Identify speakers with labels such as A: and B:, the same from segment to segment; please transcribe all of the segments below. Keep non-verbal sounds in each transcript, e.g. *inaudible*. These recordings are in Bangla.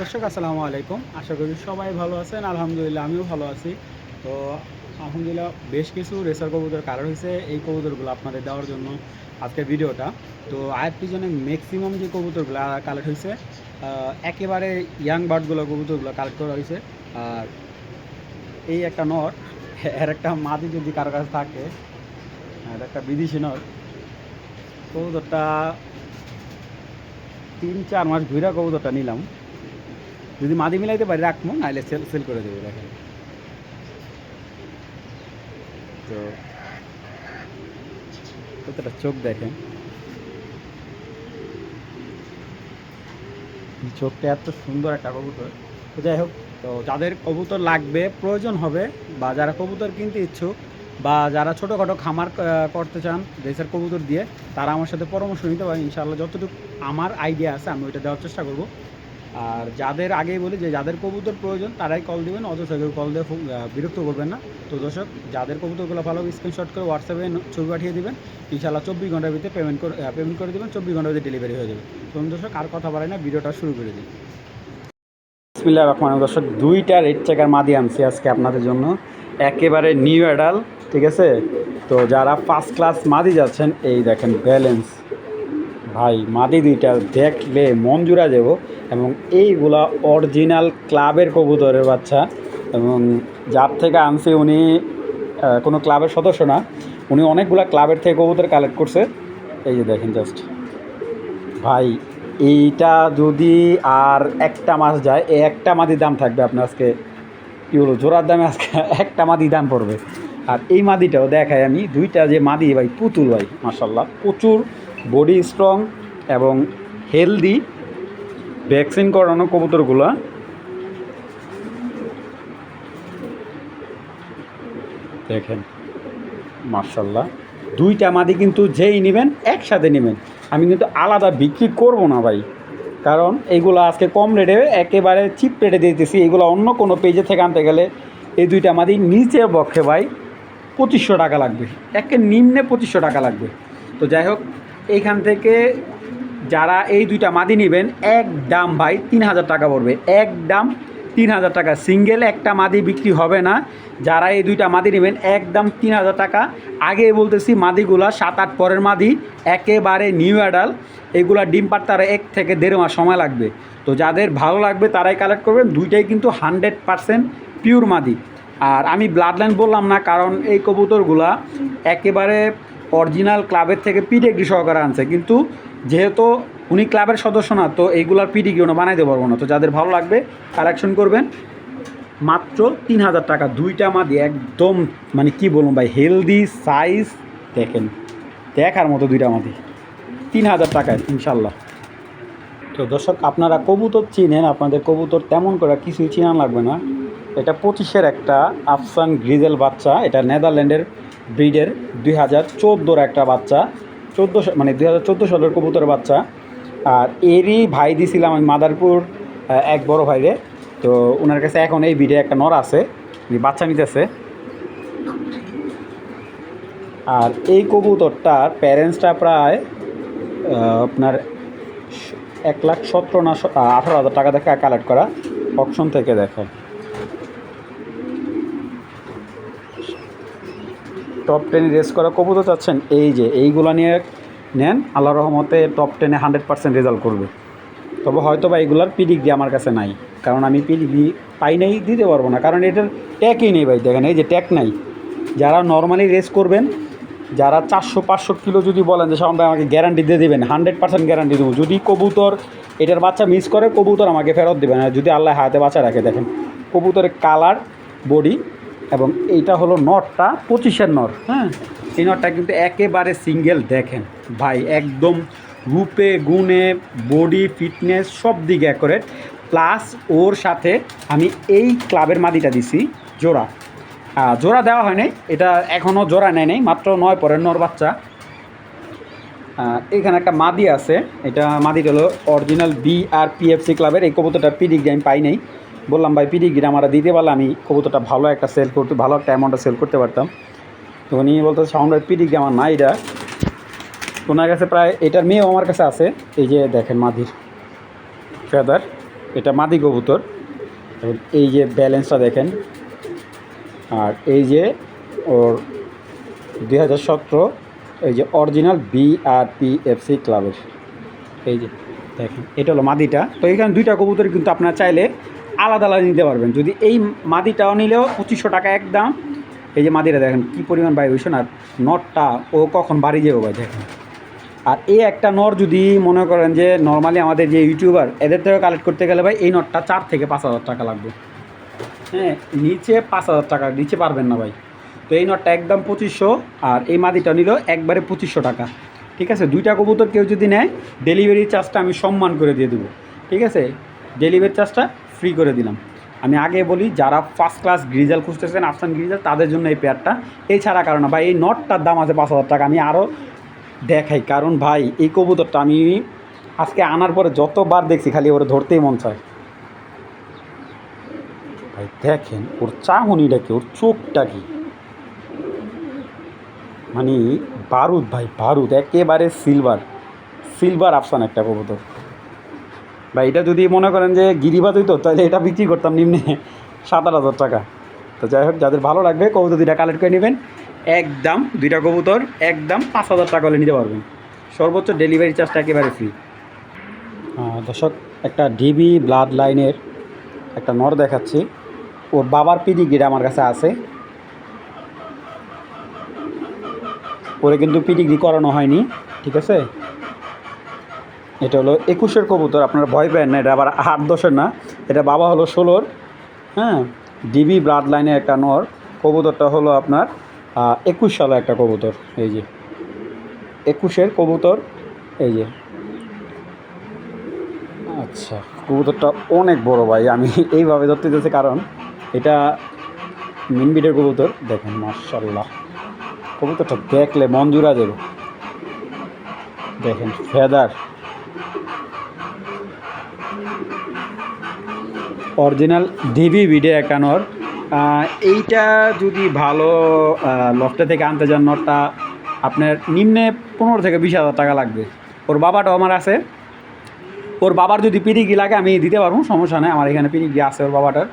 A: দর্শক, আসসালামু আলাইকুম। আশা করি সবাই ভালো আছেন। আলহামদুলিল্লাহ, আমিও ভালো আছি। তো আলহামদুলিল্লাহ বেশ কিছু রেসার কবুতর কালার হয়েছে এই কবুতরগুলো আপনাদের দেওয়ার জন্য আজকের ভিডিওটা। তো আয়ের পিছনে ম্যাক্সিমাম যে কবুতরগুলো কালেক্ট হয়েছে একেবারে ইয়াং বার্ডগুলো কবুতরগুলো কালেক্ট করা হয়েছে। আর এই একটা নট এর একটা মাদি যদি কারও কাছে থাকে, আর একটা বিদেশি নট কবুতরটা তিন চার মাস ঘুরা কবুতরটা নিলাম। যদি মাদি মিলাইতে পারি, রাখব, নাহলে সেল সেল করে দেবো, দেখেন। তো কতটা চোখ দেখেন। চোখটা এত সুন্দর একটা কবুতর। তো যাই হোক, তো যাদের কবুতর লাগবে, প্রয়োজন হবে, বা যারা কবুতর কিনতে ইচ্ছুক, বা যারা ছোটোখাটো খামার করতে চান, রেসার কবুতর দিয়ে, তারা আমার সাথে পরামর্শ নিতে পারেন। ইনশাআল্লাহ যতটুকু আমার আইডিয়া আছে, আমি ওইটা দেওয়ার চেষ্টা করব। আর যাদের আগেই বলি যে যাদের কবুতর প্রয়োজন, তারাই কল দিবেন অযথা কেউ কল দিয়ে বিরক্ত করবেন না। তো দর্শক, যাদের কবুতরগুলো ভালো স্ক্রিনশট করে হোয়াটসঅ্যাপে ছবি পাঠিয়ে দেবেন, ইনশাআল্লাহ চব্বিশ ঘণ্টার ভিতরে পেমেন্ট করে পেমেন্ট করে দেবেন, চব্বিশ ঘণ্টার ভিতরে ডেলিভারি হয়ে যাবে। তো দর্শক, আর কথা বাড়াই না, ভিডিওটা শুরু করে দিই। বিসমিল্লাহ রহমান দর্শক, দুইটা রেড চেকার মাদি আনছি আজকে আপনাদের জন্য। একেবারে নিউ অ্যাডাল ঠিক আছে? তো যারা ফার্স্ট ক্লাস মাদি যাচ্ছেন, এই দেখেন ব্যালেন্স ভাই, মাদি দুইটা, দেখলে মন জুড়া এইগুলা অরিজিনাল ক্লাবের কবুতরের বাচ্চা। এবং যার থেকে আনছি উনি কোনো ক্লাবের সদস্য না। উনি অনেকগুলা ক্লাবের থেকে কবুতর কালেক্ট করছে। এই যে দেখেন জাস্ট ভাই, এইটা যদি আর একটা মাস যায়, এই একটা মাদির দাম থাকবে আপনার আজকে। কী বলব, জোড়ার দামে আজকে *laughs* একটা মাদি দাম পড়বে। আর এই মাদিটাও দেখাই আমি, দুইটা যে মাদি ভাই, পুতুল ভাই মাসাল্লাহ প্রচুর বডি স্ট্রং এবং হেলদি ভ্যাকসিন করানো কবুতরগুলো। দেখেন মার্শাল্লাহ দুইটা মাদি কিন্তু যেই নেবেন, একসাথে নেবেন। আমি কিন্তু আলাদা বিক্রি করব না ভাই। কারণ এইগুলো আজকে কম রেটে, একেবারে চিপ রেটে দিতেছি। এগুলো অন্য কোনো পেজে থেকে আনতে গেলে এই দুইটা মাদি নিচে বক্ষে ভাই পঁচিশশো টাকা লাগবে। একে নিম্নে পঁচিশশো টাকা লাগবে। তো যাই হোক, এইখান থেকে যারা এই দুইটা মাদি নেবেন, এক দাম ভাই তিন হাজার টাকা পড়বে। এক দাম তিন হাজার টাকা। সিঙ্গেল একটা মাদি বিক্রি হবে না। যারা এই দুইটা মাদি নেবেন একদম তিন হাজার টাকা। আগে বলতেছি মাদিগুলা সাত, আট পরের মাদি, একেবারে নিউ অ্যাডাল এগুলা ডিম পাড়তে এক থেকে দেড় মাস সময় লাগবে। তো যাদের ভালো লাগবে, তারাই কালেক্ট করবেন। দুইটাই কিন্তু হান্ড্রেড পারসেন্ট পিওর মাদি। আর আমি ব্লাড লাইন বললাম না, কারণ এই কবুতরগুলা একেবারে অরিজিনাল ক্লাবের থেকে পিডিগ্রি সহকারে আনছে। কিন্তু যেহেতু উনি ক্লাবের সদস্য না, তো এইগুলার পিডিগ্রি ওনা বানাইতে পারব না। তো যাদের ভালো লাগবে কালেকশন করবেন। মাত্র তিন হাজার টাকা, দুইটা মাদি একদম মানে কি বলুন ভাই হেলদি সাইজ দেখেন, দেখার মতো দুইটা মাদি। তিন হাজার টাকায়, ইনশাল্লাহ। তো দর্শক, আপনারা কবুতর চিনেন, আপনাদের কবুতর তেমন করে কিছুই চিনান লাগবে না। এটা পঁচিশের একটা আফসান গ্রিজেল বাচ্চা, এটা নেদারল্যান্ডের ব্রিডের দুই হাজার চোদ্দোর একটা বাচ্চা। চোদ্দ মানে দুই হাজার চোদ্দ সালের কবুতরের বাচ্চা। আর এরই ভাই দিছিলাম আমি মাদারপুর এক বড় ভাইরে। তো ওনার কাছে এখন এই বিডে একটা নর আছে বাচ্চা নিতেছে। আর এই কবুতরটার প্যারেন্টসটা প্রায় আপনার এক লাখ সতেরো না আঠারো হাজার টাকা দেখে কালেক্ট করা অপশন থেকে দেখেন। টপ টেনে রেস করা কবুতর চাচ্ছেন, এই যে, এইগুলো নিয়ে নেন আল্লাহ রহমতে টপ টেনে হান্ড্রেড পার্সেন্ট রেজাল্ট করবে। তবে হয়তো বা এগুলার পিডিগ্রি আমার কাছে নাই, কারণ আমি পিডিগ্রি পাই নাই, দিতে পারব না, কারণ এটার ট্যাকই নেই ভাই, দেখেন, এই যে ট্যাক নাই। যারা নর্মালি রেস করবেন, যারা চারশো পাঁচশো কিলো যদি বলেন যে সামনে আমাকে গ্যারান্টি দিয়ে দেবেন হান্ড্রেড পার্সেন্ট গ্যারান্টি দেবো। যদি কবুতর এটার বাচ্চা মিস করে, কবুতর আমাকে ফেরত দেবেন যদি আল্লাহ হাতে বাচ্চা রাখে, দেখেন, কবুতরের কালার বডি এবং এইটা হলো নটটা, পঁচিশের নট। হ্যাঁ এই নটটা কিন্তু একেবারে সিঙ্গেল দেখেন। ভাই, একদম রূপে, গুণে, বডি, ফিটনেস, সব দিকে অ্যাকোরেট প্লাস ওর সাথে আমি এই ক্লাবের মাদিটা দিছি, জোড়া। জোড়া দেওয়া হয়নি, এটা এখনও জোড়া নেয় নেই, মাত্র নয় পরের নর বাচ্চা। এখানে একটা মাদি আছে, এটা মাদিটা হলো অরিজিনাল বি আর পিএফসি ক্লাবের এই কবুতরটা পিডিগ্রি আমি পাই নাই। বললাম, ভাই পিডিগ্রি আমরা দিতে পারলে আমি কবুতরটা ভালো একটা সেল করতে, ভালো একটা অ্যামাউন্টটা সেল করতে পারতাম। তো উনি বলতে সাউন্ড ভাই পিডিগ্রি আমার না এটা। ওনার কাছে প্রায়, এটার মেয়েও আমার কাছে আছে, এই যে দেখেন মাদির ফেদার এটা মাদি কবুতর। এই যে ব্যালেন্সটা দেখেন, আর এই যে ওর দুই হাজার সতেরো, এই যে original B R P F C ক্লাবের এই যে দেখেন, এটা হলো মাদিটা। তো এখানে দুইটা কবুতর কিন্তু আপনারা চাইলে আলাদা আলাদা নিতে পারবেন। যদি এই মাদিটাও নিলেও পঁচিশশো টাকা একদম এই যে মাদিটা দেখেন, কী পরিমাণ ভাইব্রেশন আর নটটা, ও কখন বাড়ি যাব ভাই, দেখেন। আর এই একটা নর যদি মনে করেন যে নর্মালি আমাদের যে ইউটিউবার এদের থেকে কালেক্ট করতে গেলে ভাই, এই নটটা চার থেকে পাঁচ হাজার টাকা লাগবে। হ্যাঁ নিচে পাঁচ হাজার টাকা, নিচে পারবেন না ভাই। তো এই নটটা একদম পঁচিশশো, আর এই মাদিটা নিল একবারে পঁচিশশো টাকা। ঠিক আছে? দুইটা কবুতর কেউ যদি নেয় ডেলিভারি চার্জটা আমি সম্মান করে দিয়ে দেবো। ঠিক আছে? ডেলিভারি চার্জটা ফ্রি করে দিলাম। আমি আগে বলি, যারা ফার্স্ট ক্লাস গ্রিজাল খুঁজতেছেন আফসান গ্রিজাল তাদের জন্য এই পেয়ারটা এছাড়া কারণ ভাই, এই নটটার দাম আছে পাঁচ হাজার টাকা, আমি আরও দেখাই। কারণ, ভাই, এই কবুতরটা আমি আজকে আনার পরে যতবার দেখছি, খালি ওরা ধরতেই মন চায়। ভাই, দেখেন, ওর চাহনিটা কি, ওর চোখটা কি। মানে বারুদ, ভাই, বারুদ, একেবারে সিলভার সিলভার আফসান একটা কবুতর। ভাই এটা যদি মনে করেন যে গিরিবাদ হইতো, তাহলে এটা বিক্রি করতাম নিম্নে সাত আট হাজার টাকা। তো যাই হোক, যাদের ভালো লাগবে, কবুতর দুইটা কালেক্ট করে নেবেন। একদম দুইটা কবুতর একদম পাঁচ হাজার টাকা হলে নিতে পারবেন। সর্বোচ্চ ডেলিভারি চার্জটা একেবারে ফ্রি দর্শক, একটা ডিবি ব্লাড লাইনের একটা নর দেখাচ্ছি। ওর বাবার পিডিগ্রিটা আমার কাছে আছে। ওরে কিন্তু পিডিগ্রি করানো হয়নি, ঠিক আছে? এটা হলো একুশের কবুতর, আপনারা ভয় পেন না, এটা আবার আট দশের না। এটা বাবা হলো ষোলোর হ্যাঁ? ডিবি ব্লাড লাইনে একটা নর, কবুতরটা হলো আপনার একুশ সালে একটা কবুতর, এই যে। একুশের কবুতর, এই যে। আচ্ছা কবুতরটা অনেক বড় ভাই, আমি এইভাবে ধরতে দিতেছি কারণ এটা মিনবিটের কবুতর, দেখেন মার্শাল্লাহ কবুতরটা দেখলে মন জুড়া যাবে। দেখেন ফেদার অরিজিনাল ডিবি বিডের একটা নর আহ, এইটা যদি ভালো লফটে থেকে আনতে যান নটটা আপনার নিম্নে পনেরো থেকে বিশ হাজার টাকা লাগবে। ওর বাবাটাও আমার আছে। ওর বাবার যদি পিরিগি লাগে আমি দিতে পারব সমস্যা নেই আমার এখানে পিরিগি আছে ওর বাবাটার।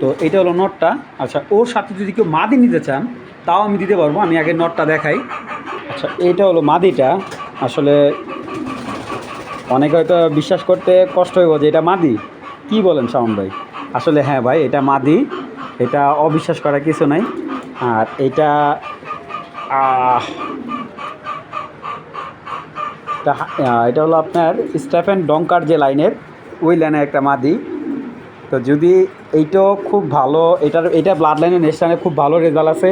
A: তো এটা হলো নটটা। আচ্ছা ওর সাথে যদি কেউ মাদি নিতে চান তাও আমি দিতে পারব আমি আগে নটটা দেখাই। আচ্ছা এটা হলো মাদিটা। আসলে অনেকে হয়তো বিশ্বাস করতে কষ্ট হইব যে এটা মাদি। কি বলেন শাওন ভাই? আসলে হ্যাঁ ভাই, এটা মাদি, এটা অবিশ্বাস করার কিছু নাই। আর এটা এটা হলো আপনার স্টেফেন ডঙ্কার যে লাইনের, ওই লাইনের একটা মাদি। তো যদি এইটাও খুব ভালো, এটার, এটা ব্লাড লাইনের লাইনে খুব ভালো রেজাল্ট আছে।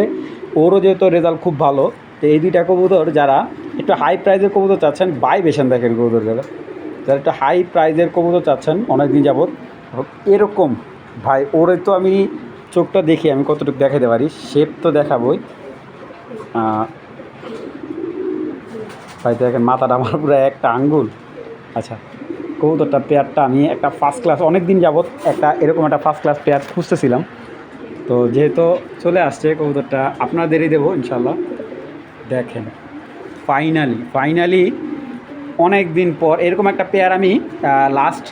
A: ওরও যেহেতু রেজাল্ট খুব ভালো, তো এই দুইটা কবুতর যারা একটু হাই প্রাইজের কবুতর চাচ্ছেন বাই বেশন দেখেন কবুতর যারা। যারা একটু হাই প্রাইজের কবুতর চাচ্ছেন অনেক দিন যাবত এরকম। ভাই, ওরে তো আমি চোখটা দেখি, আমি কতটুকু দেখাতে পারি? শেপ তো দেখাবই। ভাই, দেখেন, মাথাটা আমার পুরো একটা আঙ্গুল। আচ্ছা কবুতরটা পেয়ারটা আমি একটা ফার্স্ট ক্লাস অনেক দিন যাবত একটা এরকম একটা ফার্স্ট ক্লাস পেয়ার খুঁজতেছিলাম। তো যেহেতু চলে আসছে কবুতরটা, আপনাদেরই দেবো ইনশাল্লাহ দেখেন ফাইনালি ফাইনালি অনেক দিন পর এরকম একটা পেয়ার আমি লাস্ট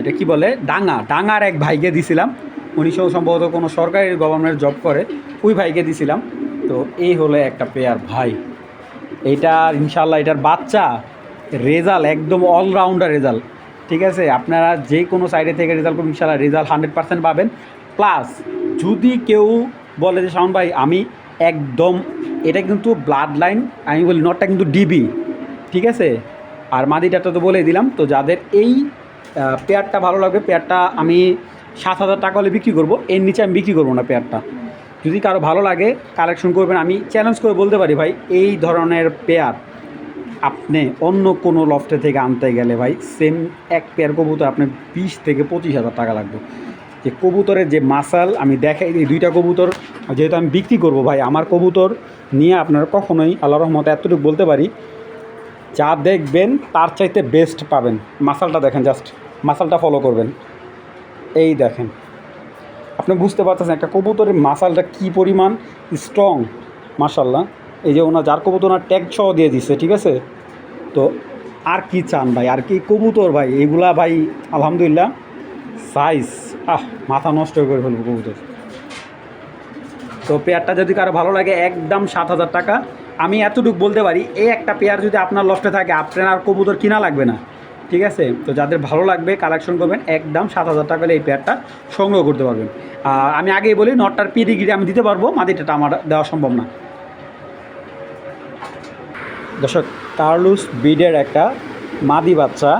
A: এটা কী বলে? ডাঙা। ডাঙার এক ভাইকে দিছিলাম। উনিশশো সম্ভবত কোনো সরকারি গভর্নমেন্ট জব করে। ওই ভাইকে দিছিলাম। তো এই হলো একটা পেয়ার ভাই। এইটার ইনশাল্লাহ এটার বাচ্চা রেজাল্ট একদম অলরাউন্ডার রেজাল্ট। ঠিক আছে? আপনারা যে কোনো সাইডে থেকে রেজাল্ট করবেন ইনশাল্লাহ রেজাল্ট হান্ড্রেড পার্সেন্ট পাবেন। প্লাস যদি কেউ বলে যে, শাওন ভাই, আমি একদম, এটা কিন্তু ব্লাড লাইন আমি বলি নটটা কিন্তু ডিবি ঠিক আছে? আর মাদিটাটা তো বলে দিলাম। তো যাদের এই পেয়ারটা ভালো লাগবে, পেয়ারটা আমি সাত হাজার টাকা হলে বিক্রি করব। এর নিচে আমি বিক্রি করব না পেয়ারটা। যদি কারও ভালো লাগে কালেকশন করবেন, আমি চ্যালেঞ্জ করে বলতে পারি ভাই, এই ধরনের পেয়ার আপনি অন্য কোনো লফটে থেকে আনতে গেলে ভাই সেম এক পেয়ার কবুতর আপনার বিশ থেকে পঁচিশ হাজার টাকা লাগবে। যে কবুতরের যে মাসাল আমি দেখাই এই দুইটা কবুতর, যেহেতু আমি বিক্রি করব ভাই, আমার কবুতর নিয়ে আপনারা কখনোই আল্লাহ রহমতে এতটুকু বলতে পারি যা দেখবেন, তার চাইতে বেস্ট পাবেন। মাসালটা দেখেন জাস্ট মাসালটা ফলো করবেন। এই দেখেন। আপনি বুঝতে পারতেছেন একটা কবুতরের মাসালটা কী পরিমাণ স্ট্রং মাসাল্লাহ এই যে ওনার, যার কবুতর ওনার ট্যাগ সহ দিয়ে দিচ্ছে ঠিক আছে? তো আর কি চান ভাই? আর কি কবুতর ভাই? এগুলা ভাই, আলহামদুলিল্লাহ সাইজ আহ, মাথা নষ্ট করে ফেলব কবুতর। তো পেয়ারটা যদি কারও ভালো লাগে, একদম সাত হাজার টাকা আমি এতটুকু বলতে পারি, এই একটা পেয়ার যদি আপনার লফটে থাকে আপনার আর কবুতর কিনা লাগবে না, ঠিক আছে? তো যাদের ভালো লাগবে কালেকশন করবেন, একদম সাত হাজার টাকা এই পেয়ারটা সংগ্রহ করতে পারবেন। আর আমি আগেই বলি নটটার পিডিগিরি আমি দিতে পারব, মাদিটাটা আমার দেওয়া সম্ভব না। দর্শক, কার্লুস বিডের একটা মাদি বাচ্চা,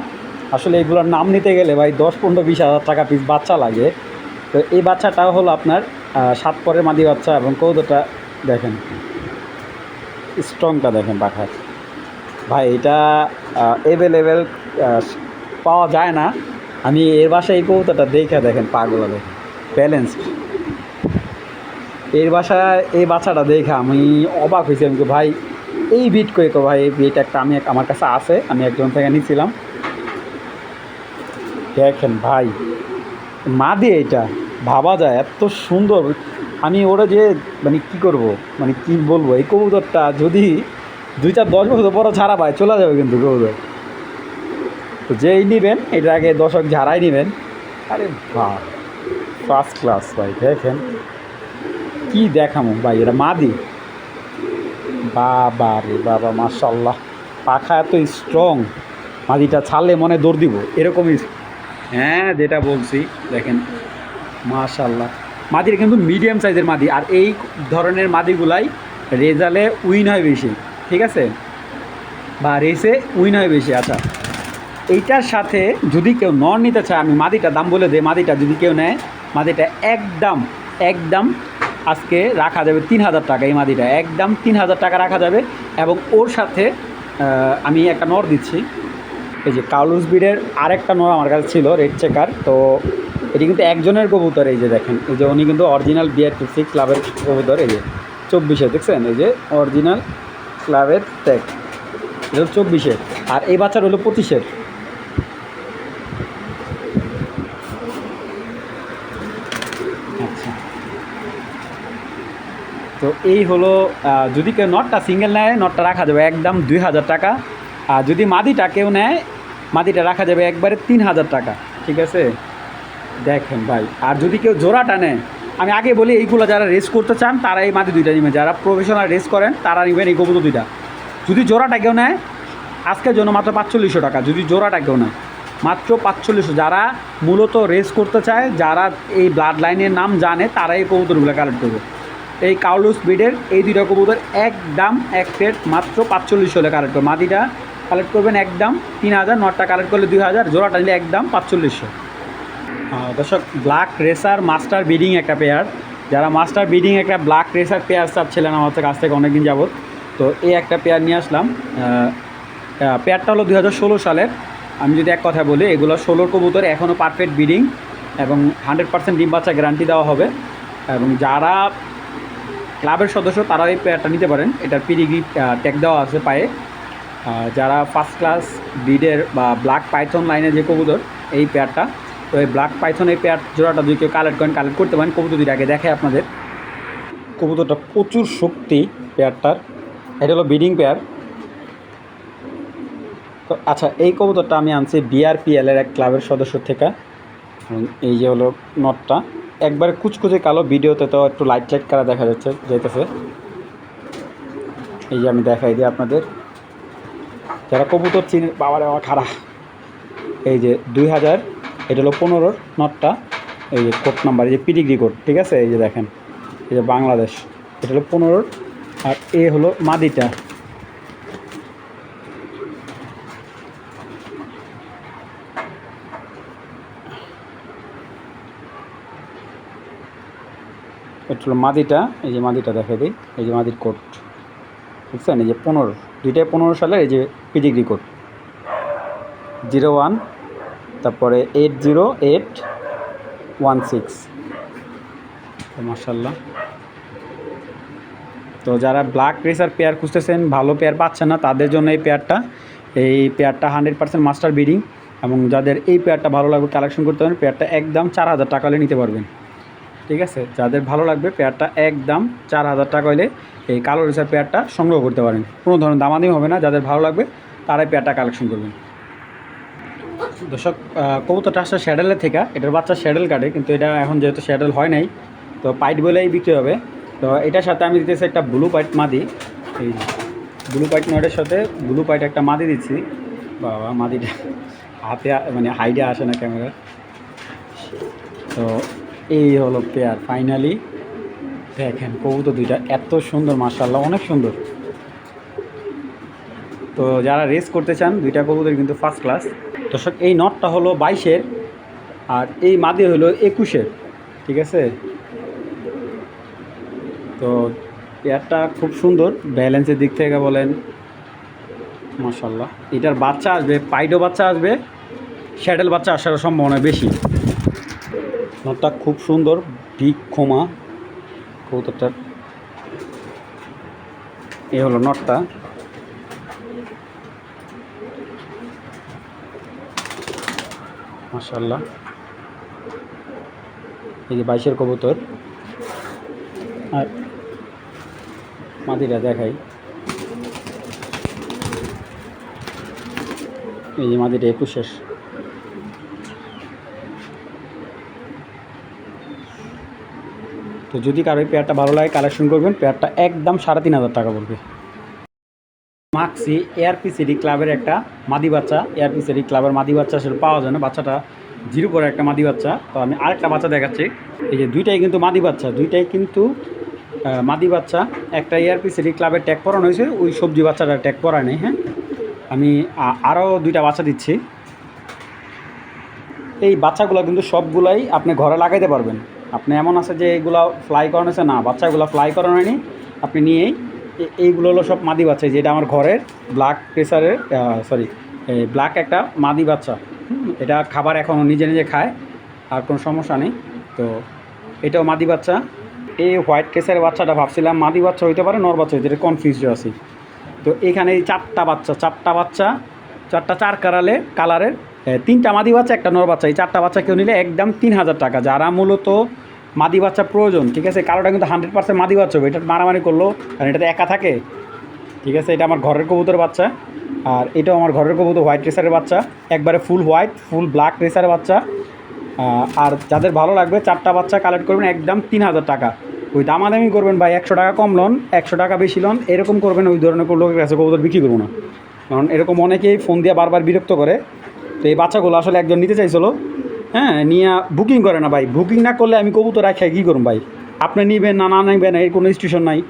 A: আসলে এগুলোর নাম নিতে গেলে ভাই দশ, পনেরো, বিশ হাজার টাকা পিস বাচ্চা লাগে। তো এই বাচ্চাটাও হলো আপনার সাত পরের মাদি বাচ্চা এবং কৌদটা দেখেন। স্ট্রংটা দেখেন পাখার। ভাই, এটা অ্যাভেলেবেল পাওয়া যায় না। আমি এর বাসায় এই কৌতাটা দেখে দেখেন পাগুলো দেখেন ব্যালেন্সড এর বাসায় এই বাচ্চাটা দেখে আমি অবাক হয়েছি। আমি ভাই, এই বিট কই কো? ভাই, এই বিট একটা আমি আমার কাছে আছে, আমি একজন থেকে নিয়েছিলাম দেখেন ভাই মা দিয়ে এটা। ভাবা যায়, এত সুন্দর। আমি ওরা যে মানে কি করব? মানে কি বলব? এই কবুতরটা যদি দুই চার দশ বছর পরে ছাড়া পায়, চলে যাবে কিন্তু কবুতর। তো যেই নেবেন এটা আগে দশক ঝাড়াই নেবেন, আরে বাহ! ফার্স্ট ক্লাস ভাই, দেখেন। কি দেখামো ভাই এটা মাদি। বাবা রে বাবা মাশাল্লাহ পাখা এত স্ট্রং মাদিটা ছাড়লে মনে দৌড় দিব। এরকমই। হ্যাঁ যেটা বলছি, দেখেন। মাশাল্লাহ মাদির কিন্তু মিডিয়াম সাইজের মাদি, আর এই ধরনের মাদিগুলাই রেজালে উইন হয় বেশি, ঠিক আছে? বা রেসে উইন হয় বেশি আচ্ছা। এইটার সাথে যদি কেউ নন নিতে চায়, আমি মাদিটা দাম বলে দেয় মাদিটা যদি কেউ নেয়, মাদিটা একদম একদম আজকে রাখা যাবে তিন হাজার টাকা এই মাদিটা, একদম তিন হাজার টাকা রাখা যাবে। এবং ওর সাথে আমি একটা নর দিচ্ছি, এই যে কাউলুস বিডের আরেকটা নর আমার কাছে ছিল, রেড চেকার, তো এটি কিন্তু একজনের কবুতর, এই যে দেখেন। এই যে উনি কিন্তু অরিজিনাল বিয়ার টু সিক্স ক্লাবের কবুতর, এই যে চব্বিশে, দেখছেন? এই যে অরিজিনাল ক্লাবের ট্যাগ এটা হলো চব্বিশের আর এই বাচ্চার হলো পঁচিশের আচ্ছা। তো এই হলো যদি কেউ নটটা সিঙ্গেল নেয়, নটটা রাখা যাবে একদম দুই হাজার টাকা। আর যদি মাদিটা কেউ নেয়, মাদিটা রাখা যাবে একবারে তিন হাজার টাকা। ঠিক আছে? দেখেন ভাই আর যদি কেউ জোড়াটা নেয় আমি আগে বলি এইগুলো যারা রেস করতে চান তারা এই মাদি দুইটা নেবেন যারা প্রফেশনাল রেস করেন তারা নেবেন এই কবুতর দুইটা। যদি জোড়াটা কেউ নেয় আজকের জন্য মাত্র পাঁচচল্লিশশো টাকা। যদি জোড়াটা কেউ নেয় মাত্র পাঁচচল্লিশশো। যারা মূলত রেস করতে চায় যারা এই ব্লাড লাইনের নাম জানে তারা এই কবুতরগুলো কালেক্ট করবে। এই কাউলুস ব্রিডের এই দুইটা কবুতর একদম এক প্লেট মাত্র পাঁচচল্লিশশো হলে কালেক্ট করবে। মাদিটা কালেক্ট করবেন একদম তিন হাজার নটটা কালেক্ট করলে দুই হাজার জোড়াটা নিলে একদম পাঁচচল্লিশশো। আহ, দর্শক ব্ল্যাক রেসার মাস্টার বিডিং একটা পেয়ার যারা মাস্টার বিডিং একটা ব্ল্যাক রেসার পেয়ার চাচ্ছিলেন আমার কাছ থেকে অনেকদিন যাবত তো এই একটা পেয়ার নিয়ে আসলাম। পেয়ারটা হলো দুই হাজার ষোলো সালের। আমি যদি এক কথা বলি, এগুলো ষোলোর কবুতর এখনও পারফেক্ট বিডিং এবং হান্ড্রেড পার্সেন্ট ডিম বাচ্চা গ্যারান্টি দেওয়া হবে। এবং যারা ক্লাবের সদস্য তারা এই পেয়ারটা নিতে পারেন। এটার পিডিগ্রি ট্যাগ দেওয়া আছে পায়ে। যারা ফার্স্ট ক্লাস ব্রিডের বা ব্ল্যাক পাইথন লাইনে যে কবুতর, এই পেয়ারটা তো এই ব্ল্যাক পাইথন এই পেয়ার জোড়াটা যদি কেউ কালেক্ট করেন কালেক্ট করতে পারেন কবুতর দুটো আগে দেখে আপনাদের। কবুতরটা প্রচুর শক্তি পেয়ারটার এটা হলো ব্রিডিং পেয়ার তো আচ্ছা এই কবুতরটা আমি আনছি বিআরপিএল এর এক ক্লাবের সদস্য থেকে। এই যে হলো নটটা একবারে কুচকুচে কালো ভিডিওতে তো একটু লাইট লাইট করা দেখা যাচ্ছে, যাইতেছে। এই যে আমি দেখাই দিই আপনাদের। যারা কবুতর চিনে বাবা খারাপ। এই যে দুই হাজার এটা হলো পনেরোর নটটা এই যে কোড নাম্বার এই যে পিডিগ্রি কোড ঠিক আছে? এই যে দেখেন, এই যে বাংলাদেশ, এটা হলো পনেরোর, আর এ হলো মাদিটা। এটা হলো মাদিটা, এই যে মাদিটা দেখে দিই, এই যে মাদির কোড বুঝছেন? এই যে পনেরো, দুইটাই পনেরো সালের, এই যে পিডিগ্রি কোড জিরো ওয়ান তারপরে eight zero eight one six মার্শাল্লাহ তো যারা ব্ল্যাক রেসার পেয়ার খুঁজতেছেন, ভালো পেয়ার পাচ্ছেন না, তাদের জন্য এই পেয়ারটা এই পেয়ারটা হান্ড্রেড পার্সেন্ট মাস্টার বিডিং এবং যাদের এই পেয়ারটা ভালো লাগবে কালেকশন করতে পারেন পেয়ারটা একদম চার হাজার টাকা হলে নিতে পারবেন। ঠিক আছে? যাদের ভালো লাগবে পেয়ারটা একদম চার হাজার টাকা হলে এই কালো রেসার পেয়ারটা সংগ্রহ করতে পারেন। কোনো ধরনের দামাদামি হবে না, যাদের ভালো লাগবে, তারাই পেয়ারটা কালেকশন করবেন। দর্শক কবুতরটা আসছে শ্যাডেলের থেকে। এটার বাচ্চা শ্যাডেল কাটে, কিন্তু এটা এখন যেহেতু শ্যাডেল হয় নাই, তো পাইট বলেই বিক্রি হবে। তো এটার সাথে আমি দিতেছি একটা ব্লু পাইট মাদি। এই ব্লু পাইট নয়টার সাথে ব্লু পাইট একটা মাদি দিচ্ছি। বাবা, মাদিটা হাতে মানে হাইডে আসে না ক্যামেরা তো এই হলো পেয়ার ফাইনালি দেখেন, কবুতর দুইটা এত সুন্দর মার্শাল্লাহ অনেক সুন্দর। তো যারা রেস করতে চান, দুইটা কবুতর কিন্তু ফার্স্ট ক্লাস দর্শক, এই নটটা হলো বাইশের, আর এই মাদি হলো একুশের, ঠিক আছে? তো পেয়ারটা খুব সুন্দর, ব্যালেন্সের দিক থেকে বলেন মাশাল্লাহ এটার বাচ্চা আসবে, পাইডো বাচ্চা আসবে, শ্যাডেল বাচ্চা আসার সম্ভাবনা বেশি। নটটা খুব সুন্দর, বিগ খোমা কবুতরটার। এ হলো নটটা। মাশাল্লাহ এই যে বাইশের কবুতর। আর মাদিটা দেখাই। এই যে মাদিটা একুশের। তো যদি কারও পেয়ারটা ভালো লাগে কালেকশন করবেন। পেয়ারটা একদম সাড়ে তিন হাজার টাকা পড়বে। মাক্সি এআরপিসিডি ক্লাবের একটা মাদি বাচ্চা এআরপিসিডি ক্লাবের মাদি বাচ্চা আসলে পাওয়া যায় না। বাচ্চাটা জিরো পরে একটা মাদি বাচ্চা। তো আমি আরেকটা বাচ্চা দেখাচ্ছি। এই যে দুইটাই কিন্তু মাদি বাচ্চা, দুইটাই কিন্তু মাদি বাচ্চা। একটা এআরপিসিডি ক্লাবের ট্যাগ করানো হয়েছে, ওই সবজি বাচ্চাটা ট্যাগ করা নেই হ্যাঁ? আমি আরও দুইটা বাচ্চা দিচ্ছি। এই বাচ্চাগুলো কিন্তু সবগুলাই আপনি ঘরে লাগাইতে পারবেন। আপনি এমন আছে যে এইগুলো ফ্লাই করানো হয়েছে, না, বাচ্চাগুলো ফ্লাই করানো হয়নি। আপনি নিয়েই এইগুলো হলো সব মাদি বাচ্চা যেটা আমার ঘরের ব্লাড প্রেশারের সরি ব্ল্যাক একটা মাদি বাচ্চা। এটা খাবার এখনও নিজে নিজে খায়, আর কোনো সমস্যা নেই। তো এটাও মাদি বাচ্চা। এই হোয়াইট কেসের বাচ্চাটা ভাবছিলাম, মাদি বাচ্চা হইতে পারে নর বাচ্চা হইতে পারে কনফিউজ আছি। তো এখানে এই চারটা বাচ্চা চারটা বাচ্চা, চারটা চার কালারে কালারের তিনটা মাদি বাচ্চা, একটা নর বাচ্চা। এই চারটা বাচ্চা কেউ নিলে একদম তিন হাজার টাকা। যারা মূলত মাদি বাচ্চা প্রয়োজন, ঠিক আছে? কালোটা কিন্তু হান্ড্রেড পার্সেন্ট মাদি বাচ্চা হবে। এটা মারামারি করল, কারণ এটাতে একা থাকে। ঠিক আছে? এটা আমার ঘরের কবুতর বাচ্চা। আর এটাও আমার ঘরের কবুতর হোয়াইট রেসারের বাচ্চা। একবারে ফুল হোয়াইট ফুল ব্ল্যাক রেসারের বাচ্চা। আর যাদের ভালো লাগবে, চারটা বাচ্চা কালেক্ট করবেন একদম তিন হাজার টাকা। ওই দামাদামি করবেন ভাই, একশো টাকা কম লন একশো টাকা বেশি লন এরকম করবেন ওই ধরনের লোকের কাছে কবুতর বিক্রি করব না। কারণ এরকম অনেকেই ফোন দিয়ে বারবার বিরক্ত করে। তো এই বাচ্চাগুলো আসলে একজন নিতে চাইছিল হ্যাঁ নিয়ে বুকিং করে না ভাই। বুকিং না করলে আমি কবুতর রাখি কী করুন ভাই? আপনি নিবেন না না নেবেন এর কোনো স্টেশন নাই।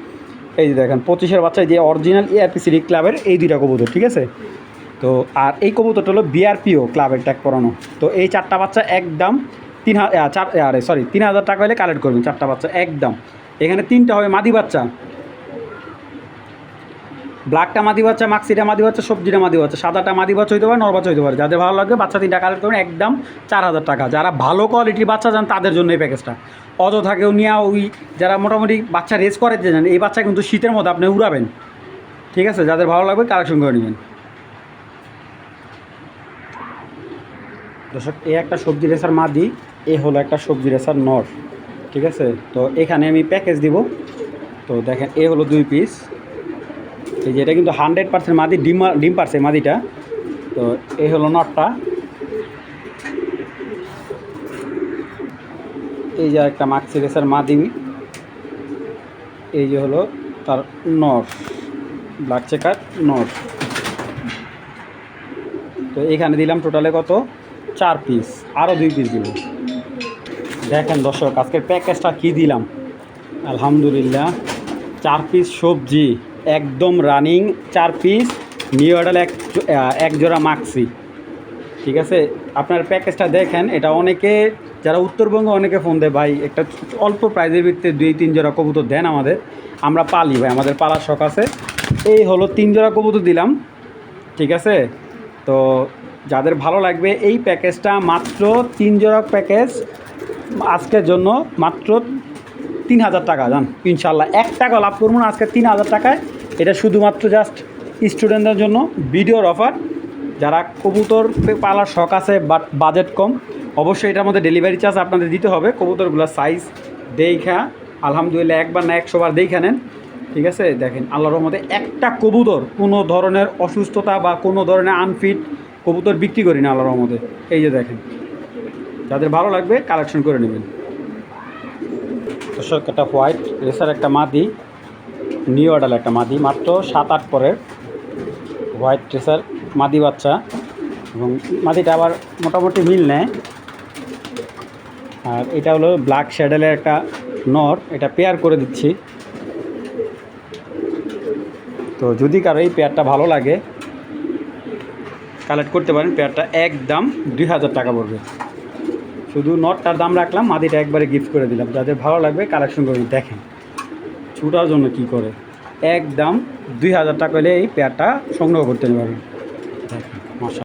A: এই যে দেখেন, পঁচিশের বাচ্চা যে অরিজিনাল এআরপিসি ক্লাবের এই দুইটা কবুতর, ঠিক আছে? তো, আর এই কবুতরটা হলো বিআরপিও ক্লাবের ট্যাগ করানো তো, এই চারটা বাচ্চা একদম তিন হাজার চার আরে সরি তিন হাজার টাকা হলে কালেক্ট করবেন, চারটা বাচ্চা একদম। এখানে তিনটা হবে মাদি বাচ্চা। ব্ল্যাকটা মাদি বাচ্চা, মাক্সিটা মাদি বাচ্চা, সবজিটা মাদি বাচ্চা, সাদাটা মাদি বাচ্চা হইতে পারে, নর বাচ্চা হইতে পারে। যাদের ভালো লাগবে বাচ্চা তিনটা কালেক্ট করবেন, একদম চার হাজার টাকা। যারা ভালো কোয়ালিটির বাচ্চা যান তাদের জন্য এই প্যাকেজটা অযথাকেও নিয়ে ওই যারা মোটামুটি বাচ্চা রেস করে যে যান এই বাচ্চা কিন্তু শীতের মধ্যে আপনি উড়াবেন। ঠিক আছে? যাদের ভালো লাগবে কালেকশন করে নেবেন। দর্শক, এ একটা সবজি রেসার মাদি, এ হলো একটা সবজি রেসার নর। ঠিক আছে? তো এখানে আমি প্যাকেজ দিব। তো দেখেন, এ হলো দুই পিস এই যে এটা কিন্তু হান্ড্রেড পার্সেন্ট মাদি, ডিম ডিম পারছে মাদিটা। তো এই হলো নটটা। এই যে একটা মাক্সি রেসার মাদি। এই যে হলো তার নর, ব্ল্যাক চেকার নর। তো এখানে দিলাম টোটালে কত? চার পিস আরও দুই পিস দিব। দেখেন দর্শক, আজকের প্যাকেজটা কী দিলাম? আলহামদুলিল্লাহ, চার পিস সবজি। একদম রানিং, চার পিস, নিউ অর্ডার এক এক জোড়া মাক্সি ঠিক আছে? আপনার প্যাকেজটা দেখেন, এটা অনেকে, যারা উত্তরবঙ্গে অনেকে ফোন দেয়, ভাই, একটা অল্প প্রাইজের ভিত্তিতে দুই, তিন জোড়া কবুতর দেন আমাদের, আমরা পালি, ভাই, আমাদের পালার শখ আছে। এই হলো তিন জোড়া কবুতর দিলাম, ঠিক আছে? তো যাদের ভালো লাগবে, এই প্যাকেজটা মাত্র তিন জোড়া প্যাকেজ, আজকের জন্য মাত্র তিন হাজার টাকা, জান? ইনশাল্লাহ এক টাকা লাভ করব না। আজকে তিন হাজার টাকায়। এটা শুধুমাত্র জাস্ট স্টুডেন্টদের জন্য ভিডিওর অফার যারা কবুতর পালার শখ আছে বাট বাজেট কম, অবশ্যই এটার মধ্যে ডেলিভারি চার্জ আপনাদের দিতে হবে। কবুতরগুলোর সাইজ দেখা আলহামদুলিল্লাহ একবার না একশো বার দেখা নেন। ঠিক আছে? দেখেন, আল্লাহর রহমতে একটা কবুতর কোনো ধরনের অসুস্থতা বা কোনো ধরনের আনফিট কবুতর বিক্রি করি না আল্লাহর রহমতে। এই যে দেখেন, যাদের ভালো লাগবে কালেকশন করে নেবেন। দর্শক একটা হোয়াইট রেসার একটা মাদি নিউ অর্ডার একটা মাদি, মাত্র সাত আট পরের হোয়াইট রেসার মাদি বাচ্চা। এবং মাদিটা আবার মোটামুটি মিল নেয়। আর এটা হলো ব্ল্যাক শ্যাডেলের একটা নর, এটা পেয়ার করে দিচ্ছি। তো যদি কারও এই পেয়ারটা ভালো লাগে কালেক্ট করতে পারেন পেয়ারটা একদম দুই হাজার টাকা পড়বে। শুধু নটটার দাম রাখলাম, মাদিটা একবারে গিফট করে দিলাম। যাদের ভালো লাগবে কালেকশন করবেন দেখেন, ছুটার জন্য কি করে? একদম দুই হাজার টাকা হলে এই পেয়ারটা সংগ্রহ করতে পারবেন। মাশা